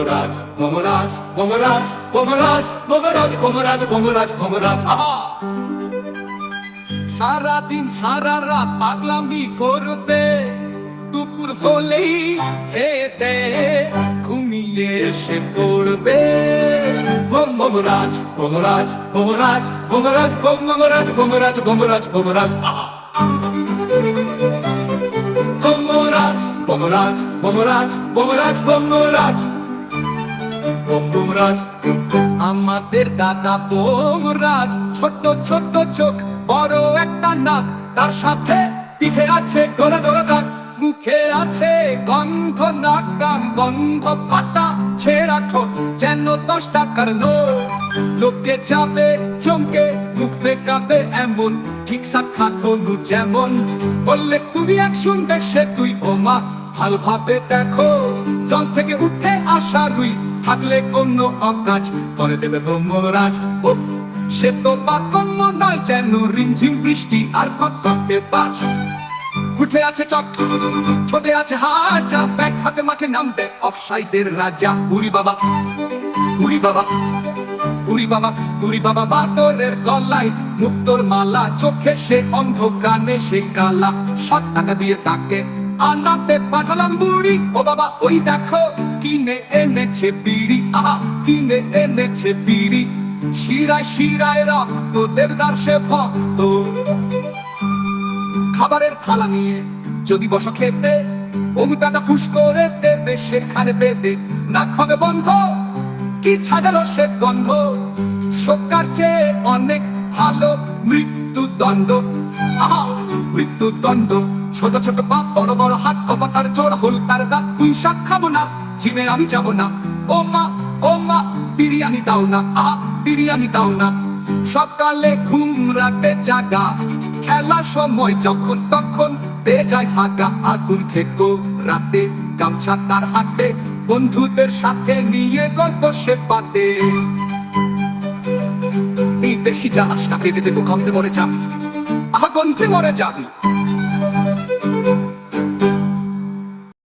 Pomeraj, Pomeraj, Pomeraj, Pomeraj, Pomeraj, Pomeraj, Pomeraj, Pomeraj, সারা দিন সারা রাত পাগলামি করবে দুপুর হলেই খেতে ঘুমিয়ে এসে পড়বে। বোমরাজ বোমরাজ বোমরাজ বোমরাজ বোমরাজ বোমরাজ বোমরাজ বোমরাজ বোমরাজ বোমরাজ বোমরাজ বোমরাজ বোমরাজ ভোমরাজ আমাদের দাদা বোমরাজ, ছোট ছোট চোখ, বড় একটা নাক, তার সাথে পিঠে আছে গোড়া গোড়া দাগ, মুখে আছে গন্ধ নাক কান বন্ধ ফাটা ছেঁড়া ঠোঁট, যেন দশ টাকার নোট। লোকে যাবে, চমকে, মুখ বেকাবে এমন, ঠিক সাক্ষাৎ বন্ধু যেমন। বললে, তুমি এক শুনবে সে তুই ওমা ভালোভাবে দেখো, জল থেকে উঠে আসা রুই। থাকলে কোন অকাজ করে দেবে ব্রহ্মরাজ উফ, সে তো পাকম্য নয় যেন রিমঝিম বৃষ্টি আর কটকটে পাঁচ উঠে আছে চক ছোটে আছে হাজা, ব্যাগ হাতে মাঠে নামবে রাজা। উরি বাবা উরি বাবা উরি বাবা উরি বাবা গলায় মুক্তোর মালা। চোখে সে অন্ধ কানে সে কালা, সাত টাকা দিয়ে তাকে আনাতে পাঠালাম বুড়ি। ও বাবা, ওই দেখো, কিনে এনেছে বিড়ি। আহা, কিনে এনেছে বিড়ি। শিরায় শিরায় রক্ত, দেবদার সে ভক্ত। খাবারের থালা নিয়ে যদি বস খেতে অমুটাটা ফুস করে দেবে সেখানে বেঁধে না খাবে বন্ধ, কি ছাজালো সে গন্ধ? সকার চেয়ে অনেক ভালো মৃত্যু দণ্ড আহা মৃত্যু দণ্ড ছোট ছোট পা বড় বড় হাত কপাতার জোর হল তার দাঁত তুই শাক খাব না, জিমে আমি যাব না। ও মা ও মা, বিরিয়ানি দাও না আহা বিরিয়ানি দাও না। সকালে ঘুম রাতে জাগা, খেলা সময় যখন তখন পেয়ে যায় হাগা। আগুন খেতো রাতে, গামছা তার হাতে, বন্ধুদের সাথে নিয়ে গল্প সে পাতে। এই দেশি জাহাজটা পেতে দেবো গন্ধে মরে যাবি? আহা মরে যাবি।